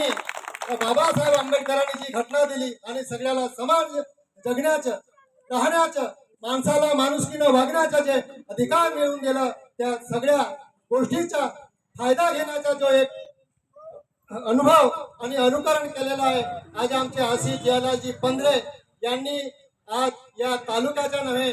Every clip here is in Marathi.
त्यांनी बाबासाहेब आंबेडकरांनी जी घटना दिली आणि सगळ्याला समान जगण्याचं राहण्याचं माणसाला माणुसकीनं वागण्याचं जे अधिकार मिळून गेलं त्या सगळ्या गोष्टीचा फायदा घेण्याचा जो एक अनुभव आणि अनुकरण केलेलं आहे. आज आमचे आशिष जयलालजी पंधरे यांनी आज या तालुक्याच्या नव्हे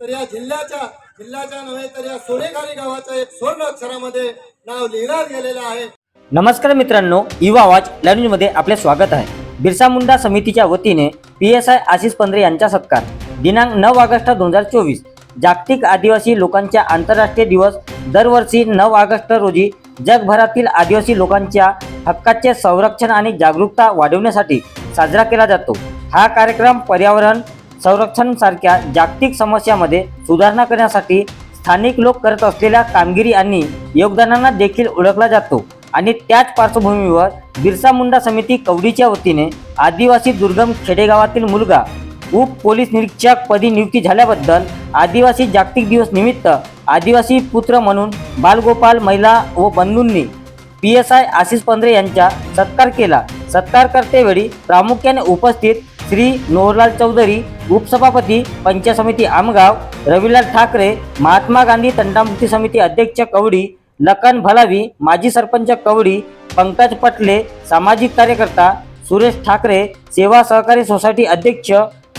तर या जिल्ह्याच्या जिल्ह्याच्या नव्हे तर या सोनेखारी गावाच्या एक स्वर्ण अक्षरामध्ये नाव लिहिण्यात गेलेलं आहे. नमस्कार मित्रांनो युवा आवाज न्यूजमध्ये आपले स्वागत आहे. बिरसा मुंडा समितीच्या वतीने P S I Ashish Pandhare यांचा सत्कार. दिनांक नऊ ऑगस्ट दोन हजार चोवीस जागतिक आदिवासी लोकांच्या आंतरराष्ट्रीय दिवस. दरवर्षी नऊ ऑगस्ट रोजी जगभरातील आदिवासी लोकांच्या हक्काचे संरक्षण आणि जागरूकता वाढवण्यासाठी साजरा केला जातो. हा कार्यक्रम पर्यावरण संरक्षण सारख्या जागतिक समस्यामध्ये सुधारणा करण्यासाठी स्थानिक लोक करत असलेल्या कामगिरी आणि योगदानांना देखील ओळखला जातो. आणि त्याच पार्श्वभूमीवर बिरसा मुंडा समिती कवडीच्या वतीने आदिवासी दुर्गम खेडेगावातील मुलगा उप पोलीस निरीक्षक पदी नियुक्ती झाल्याबद्दल आदिवासी जागतिक दिवस निमित्त आदिवासी पुत्र म्हणून बालगोपाल महिला व बंधूंनी P S I Ashish Pandhare यांचा सत्कार केला. सत्कार करतेवेळी प्रामुख्याने उपस्थित श्री नोहरलाल चौधरी उपसभापती पंचायत समिती आमगाव रविलाल ठाकरे महात्मा गांधी तंटामुक्ती समिती अध्यक्ष कवडी लखन भलावी माजी सरपंच कवडी पंकज पटले सामाजिक कार्यकर्ता सुरेश ठाकरे सेवा सहकारी सोसायटी अध्यक्ष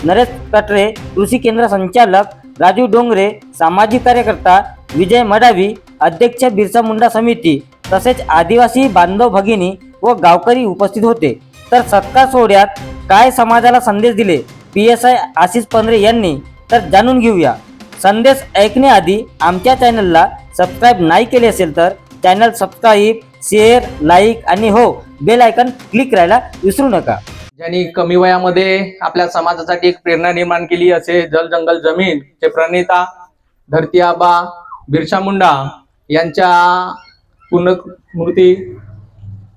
नरेश कटरे कृषी केंद्र संचालक राजू डोंगरे सामाजिक कार्यकर्ता विजय मडावी अध्यक्ष बिरसा मुंडा समिती तसेच आदिवासी बांधव भगिनी व गावकरी उपस्थित होते. तर सत्कार सोहळ्यात काय समाजाला संदेश दिले? P S I Ashish Pandhare यांनी. तर जाणून घेऊया. संदेश ऐकण्याआधी आमच्या चॅनलला सबस्क्राईब नाही केले असेल तर चॅनल सबस्क्राईब शेअर लाईक आणि हो बेल आयकन क्लिक करायला विसरू नका. ज्यांनी कमी वयामध्ये आपल्या समाजासाठी एक प्रेरणा निर्माण केली असे जल जंगल जमीन चे प्रणेता धरती आबा बिरसा मुंडा यांच्या पुनर्मूर्ती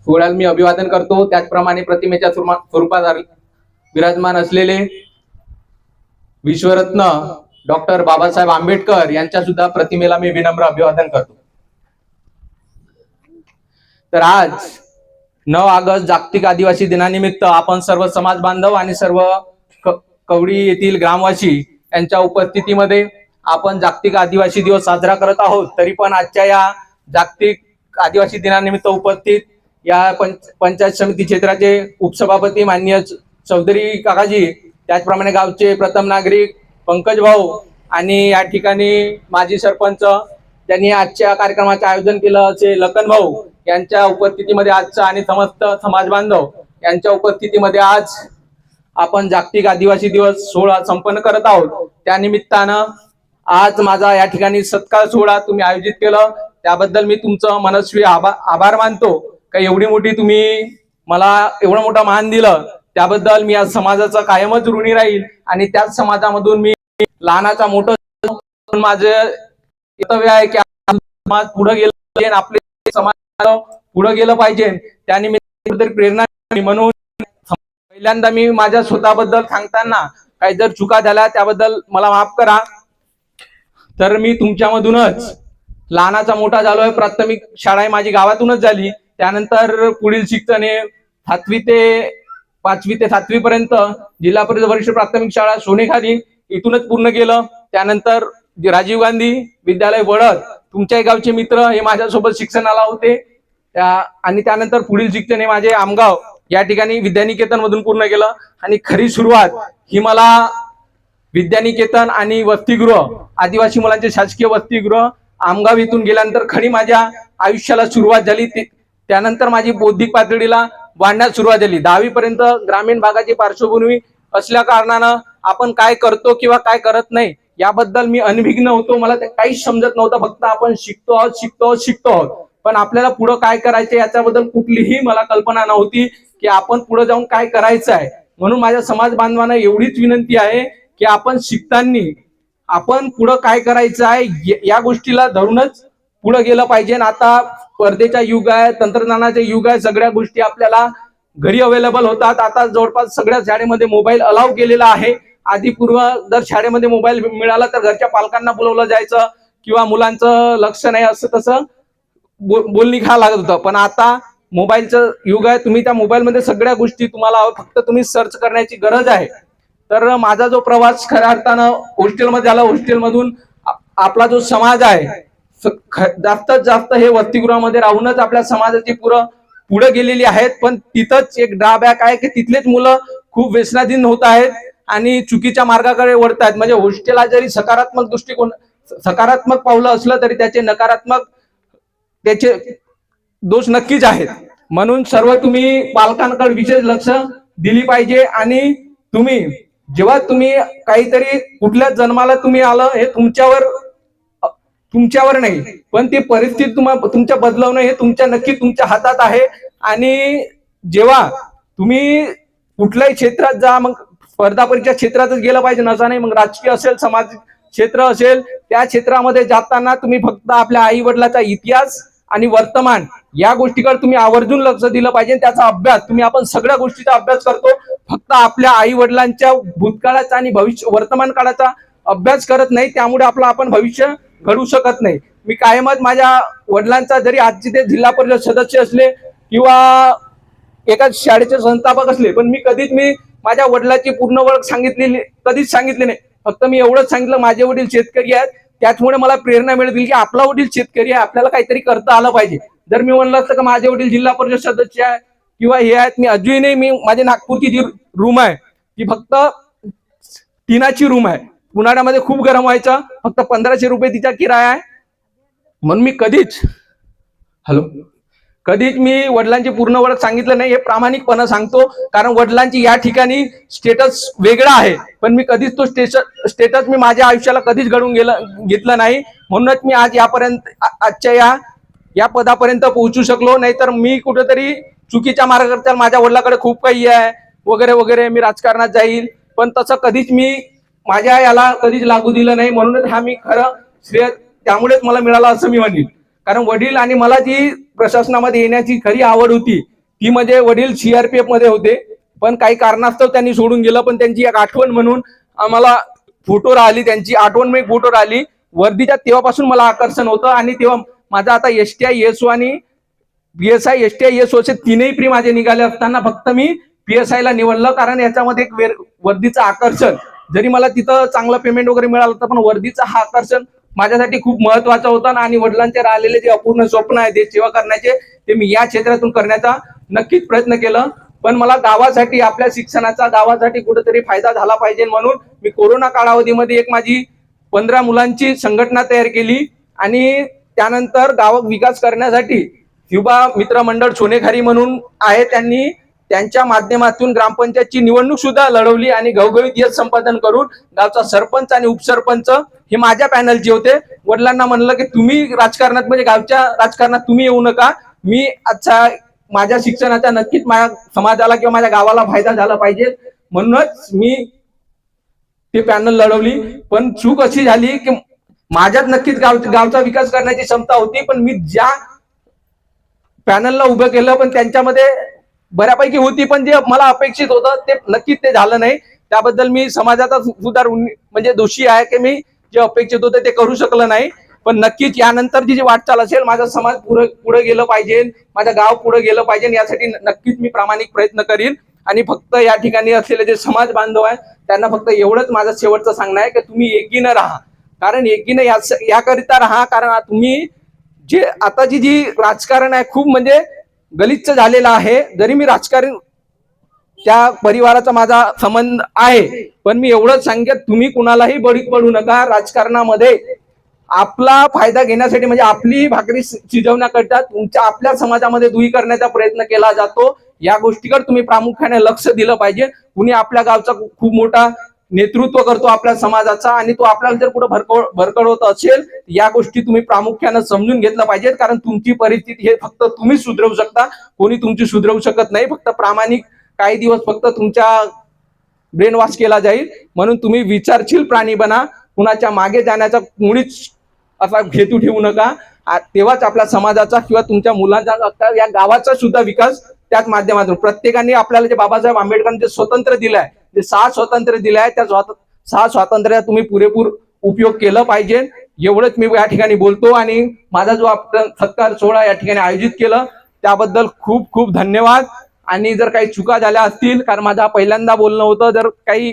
सोहळ्याला मी अभिवादन करतो. त्याचप्रमाणे प्रतिमेच्या स्वरूपात विराजमान असलेले विश्वरत्न डॉक्टर बाबासाहेब आंबेडकर यांच्या सुद्धा प्रतिमेला मी विनम्र अभिवादन करतो. तर आज नऊ ऑगस्ट जागतिक आदिवासी दिनानिमित्त आपण सर्व समाज बांधव आणि सर्व कवडी येथील ग्रामवासी यांच्या उपस्थितीमध्ये आपण जागतिक आदिवासी दिवस साजरा करत आहोत. तरी पण आजच्या या जागतिक आदिवासी दिनानिमित्त उपस्थित या पंच पंचायत समिती क्षेत्राचे उपसभापती माननीय चौधरी काकाजी त्याचप्रमाणे गावचे प्रथम नागरिक पंकज भाऊ आणि या ठिकाणी माजी सरपंच त्यांनी आजच्या कार्यक्रमाचे आयोजन केलं असे लखन भाऊ यांच्या उपस्थितीमध्ये आजचा आणि समस्त समाज बांधव यांच्या उपस्थितीमध्ये आज आपण जागतिक आदिवासी दिवस सोहळा संपन्न करत आहोत. त्या निमित्तानं आज माझा या ठिकाणी सत्कार सोहळा तुम्ही आयोजित केलं. त्याबद्दल मी तुमचं मनस्वी आभार आभार मानतो. का एवढी मोठी तुम्ही मला एवढं मोठं मान दिलं त्याबद्दल मी आज समाजाचा कायमच ऋणी राहील आणि त्याच समाजामधून मी लहानाचा मोठं माझं कर्तव्य आहे की समाज पुढे गेलं पाहिजे आपले समाज पुढे गेलं पाहिजे. त्यानिमित्त प्रेरणा म्हणून पहिल्यांदा मी माझ्या स्वतःबद्दल सांगताना काही जर चुका झाल्या त्याबद्दल मला माफ करा. तर मी तुमच्यामधूनच लहानाचा मोठा झालोय प्राथमिक शाळा माझी गावातूनच झाली. त्यानंतर पुढील शिक्षण हे सातवी ते पाचवी ते सातवी पर्यंत जिल्हा परिषद वरिष्ठ प्राथमिक शाळा सोनेखाली इथूनच पूर्ण केलं. त्यानंतर राजीव गांधी विद्यालय वडद तुमच्याही गावचे मित्र हे माझ्यासोबत शिक्षणाला होते. आणि त्यानंतर पुढील शिक्षण हे माझे आमगाव या ठिकाणी विद्यानिकेतन मधून पूर्ण केलं. आणि खरी सुरुवात ही मला विद्यानिकेतन आणि वसतिगृह आदिवासी मुलांचे शासकीय वसतिगृह आमगाव इथून गेल्यानंतर खरी माझ्या आयुष्याला सुरुवात झाली. त्यानंतर माझी बौद्धिक पातळीला वाढण्यास सुरुवात झाली. दहावीपर्यंत ग्रामीण भागाची पार्श्वभूमी असल्या कारणानं आपण काय करतो किंवा काय करत नाही याबद्दल मी अनभिघ्न होतो. मला ते काहीच समजत नव्हतं. फक्त आपण शिकतो आहोत शिकतो आहोत शिकतो आहोत. पण आपल्याला पुढं काय करायचं याच्याबद्दल कुठलीही मला कल्पना नव्हती की आपण पुढे जाऊन काय करायचं आहे म्हणून माझ्या समाज बांधवांना एवढीच विनंती आहे की आपण शिकताना आपण पुढं काय करायचं आहे या गोष्टीला धरूनच पुढे गेलं पाहिजे. आता स्पर्धेचा युग आहे तंत्रज्ञानाचे युग आहे सगळ्या गोष्टी आपल्याला घरी अवेलेबल होतात. आता जवळपास सगळ्या शाळेमध्ये मोबाईल अलाव केलेला आहे. आधी पूर्व जर शाळेमध्ये मोबाईल मिळाला तर घरच्या पालकांना बोलवलं जायचं किंवा मुलांचं लक्ष नाही असं तसं बो- बोलणी खा लागत होतं. पण आता मोबाईलचं युग आहे. तुम्ही त्या मोबाईलमध्ये सगळ्या गोष्टी तुम्हाला फक्त तुम्ही सर्च करण्याची गरज आहे. तर माझा जो प्रवास खऱ्या अर्थानं हॉस्टेलमध्ये आला हॉस्टेलमधून आपला जो समाज आहे जास्तीत जास्त हे वसतिगृहामध्ये राहूनच आपल्या समाजाची पुरं पुढे गेलेली आहेत. पण तिथंच एक ड्रॉबॅक आहे की तिथलेच मुलं खूप व्यसनाधीन होत आहेत आणि चुकीच्या मार्गाकडे वळत आहेत म्हणजे होस्टेला जरी सकारात्मक दृष्टिकोन सकारात्मक पावलं असलं तरी त्याचे नकारात्मक त्याचे दोष नक्कीच आहेत. म्हणून सर्व तुम्ही पालकांकडे विशेष लक्ष दिली पाहिजे आणि तुम्ही जेव्हा तुम्ही काहीतरी कुठल्या जन्माला तुम्ही आलं हे तुमच्यावर तुमच्यावर नाही पण ती परिस्थिती तुम्हाला तुमच्या बदलवणं हे तुमच्या नक्की तुमच्या हातात आहे. आणि जेव्हा तुम्ही कुठल्याही क्षेत्रात जा मग स्पर्धा परीक्षा क्षेत्रातच गेलं पाहिजे नसा नाही. मग राजकीय असेल समाज क्षेत्र असेल त्या क्षेत्रामध्ये जाताना तुम्ही फक्त आपल्या आई वडिलाचा इतिहास आणि वर्तमान या गोष्टीकडे तुम्ही आवर्जून लक्ष दिलं पाहिजे त्याचा अभ्यास तुम्ही आपण सगळ्या गोष्टीचा अभ्यास करतो. फक्त आपल्या आई वडिलांच्या भूतकाळाचा आणि भविष्य वर्तमान काळाचा अभ्यास करत नाही त्यामुळे आपलं आपण भविष्य घडू शकत नाही. मी कायमच माझ्या वडिलांचा जरी आजचे ते जिल्हा परिषद सदस्य असले किंवा एका शाळेचे संस्थापक असले पण मी कधीच मी माझ्या वडिलाची पूर्ण ओळख सांगितलेली कधीच सांगितली नाही. फक्त मी एवढंच सांगितलं माझे वडील शेतकरी आहेत. त्याचमुळे मला प्रेरणा मिळतील की आपला वडील शेतकरी आहे आपल्याला काहीतरी करता आलं पाहिजे. जर मी म्हणलं असतं का माझे वडील जिल्हा परिषद सदस्य आहे किंवा हे आहेत मी अजूनही मी माझी नागपूरची जी रूम आहे ती फक्त टिनाची रूम आहे. उन्हाळ्यामध्ये खूप गरम व्हायचं. फक्त पंधराशे रुपये तिचा किराया आहे. म्हणून मी कधीच हॅलो कधीच मी वडिलांची पूर्ण ओळख सांगितलं नाही. हे प्रामाणिकपणा सांगतो. कारण वडिलांची या ठिकाणी स्टेटस वेगळा आहे. पण मी कधीच तो स्टेटस स्टेटस मी माझ्या आयुष्याला कधीच घडून गेलं घेतलं नाही. म्हणूनच मी आज यापर्यंत आजच्या या या पदापर्यंत पोहोचू शकलो. नाहीतर मी कुठेतरी चुकीच्या मार्गावर माझ्या वडिलाकडे खूप काही आहे. वगैरे वगैरे मी राजकारणात जाईल. पण तसं कधीच मी माझ्या याला कधीच लागू दिलं नाही. म्हणूनच हा मी खरं श्रेय त्यामुळेच मला मिळाला असं मी म्हणेन. कारण वडील आणि मला जी प्रशासनामध्ये येण्याची खरी आवड होती ती म्हणजे वडील सीआरपीएफमध्ये होते. पण काही कारणास्तव त्यांनी सोडून गेलं. पण त्यांची एक आठवण म्हणून आम्हाला फोटो राहिली त्यांची आठवण मी फोटो राहिली. वर्दीच्या तेव्हापासून मला आकर्षण होतं आणि तेव्हा माझा आता एस टी आय एस आणि P S I S T I S ओचे तीनही प्री माझे निघाले असताना फक्त मी पी एस आय ला निवडलं. कारण याच्यामध्ये एक वर्दीचं आकर्षण. जरी मला तिथं चांगलं पेमेंट वगैरे मिळालं तर पण वर्दीचं हा आकर्षण माझ्यासाठी खूप महत्त्वाचा होता आणि वडिलांचे राहिलेले जे अपूर्ण स्वप्न आहे देश सेवा करण्याचे ते मी या क्षेत्रातून करण्याचा नक्कीच प्रयत्न केलं. पण मला गावासाठी आपल्या शिक्षणाचा गावासाठी कुठेतरी फायदा झाला पाहिजे म्हणून मी कोरोना कालावधीमध्ये एक माझी पंधरा मुलांची संघटना तयार केली आणि त्यानंतर गाव विकास करण्यासाठी युवा मित्र मंडळ सोनेखारी म्हणून आहे त्यांनी त्यांच्या माध्यमातून ग्रामपंचायतची निवडणूक सुद्धा लढवली आणि घवघवीत यश संपादन करून गावचा सरपंच आणि उपसरपंच हे माझ्या पॅनलचे होते. वडिलांना म्हणलं की तुम्ही राजकारणात म्हणजे गावच्या राजकारणात तुम्ही येऊ नका. मी आजचा माझ्या शिक्षणाचा नक्कीच माझ्या समाजाला किंवा माझ्या गावाला फायदा झाला पाहिजे. म्हणूनच मी ते पॅनल लढवली. पण चूक अशी झाली की माझ्यात नक्कीच गाव गावचा विकास करण्याची क्षमता होती. पण मी ज्या पॅनलला उभं केलं पण त्यांच्यामध्ये बऱ्यापैकी होती पण जे मला अपेक्षित होतं ते नक्कीच ते झालं नाही. त्याबद्दल मी समाजाचा सुधार म्हणजे दोषी आहे की मी जे अपेक्षित होतं ते करू शकलं नाही. पण नक्कीच यानंतरची जी वाटचाल असेल माझा समाज पुढे पुढे गेलं पाहिजे माझं गाव पुढे गेलं पाहिजे यासाठी नक्कीच मी प्रामाणिक प्रयत्न करीन. आणि फक्त या ठिकाणी असलेले जे समाज बांधव आहे त्यांना फक्त एवढंच माझं शेवटचं सांगणं आहे की तुम्ही एकीनं राहा. कारण एकीनं या याकरिता राहा कारण तुम्ही जे आताची जी राजकारण आहे खूप म्हणजे गलिच्छ झालेलं आहे. जरी मी राजकारण त्या परिवाराचा माझा संबंध आहे पण मी एवढंच सांगेन तुम्ही कुणालाही बळी पडू नका. राजकारणामध्ये आपला फायदा घेण्यासाठी म्हणजे आपली भाकरी शिजवण्याकरता तुमच्या आपल्या समाजामध्ये दुही करण्याचा प्रयत्न केला जातो. या गोष्टीकडे तुम्ही प्रामुख्याने लक्ष दिलं पाहिजे. कुणी आपल्या गावचा खूप मोठा नेतृत्व करतो आपल्या समाजाचा आणि तो आपल्याला जर कुठं भरकव भरकळवत असेल या गोष्टी तुम्ही प्रामुख्यानं समजून घेतलं पाहिजेत कारण तुमची परिस्थिती हे फक्त तुम्हीच सुधरवू शकता. कोणी तुमची सुधरवू शकत नाही फक्त प्रामाणिक काही दिवस फक्त तुमच्या ब्रेन वॉश केला जाईल. म्हणून तुम्ही विचारशील प्राणी बना कुणाच्या मागे जाण्याचा मुळीच असा हेतू ठेवू नका. तेव्हाच आपल्या समाजाचा किंवा तुमच्या मुलांचा या गावाचा सुद्धा विकास त्याच माध्यमातून. प्रत्येकाने आपल्याला जे बाबासाहेब आंबेडकरांनी जे स्वतंत्र दिलं आहे जे सहा स्वातंत्र्य दिले आहे त्या सहा स्वातंत्र्याचा तुम्ही पुरेपूर उपयोग केलं पाहिजे. एवढंच मी या ठिकाणी बोलतो आणि माझा जो आपण सत्कार सोहळा या ठिकाणी आयोजित केलं त्याबद्दल खूप खूप धन्यवाद. आणि जर काही चुका झाल्या असतील कारण माझा पहिल्यांदा बोलणं होतं जर काही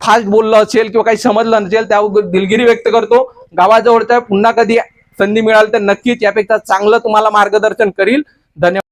फास्ट बोललं असेल किंवा काही समजलं नसेल त्यावर दिलगिरी व्यक्त करतो. गावाजवळच्या पुन्हा कधी संधी मिळाली तर नक्कीच यापेक्षा चांगलं तुम्हाला मार्गदर्शन करील. धन्यवाद.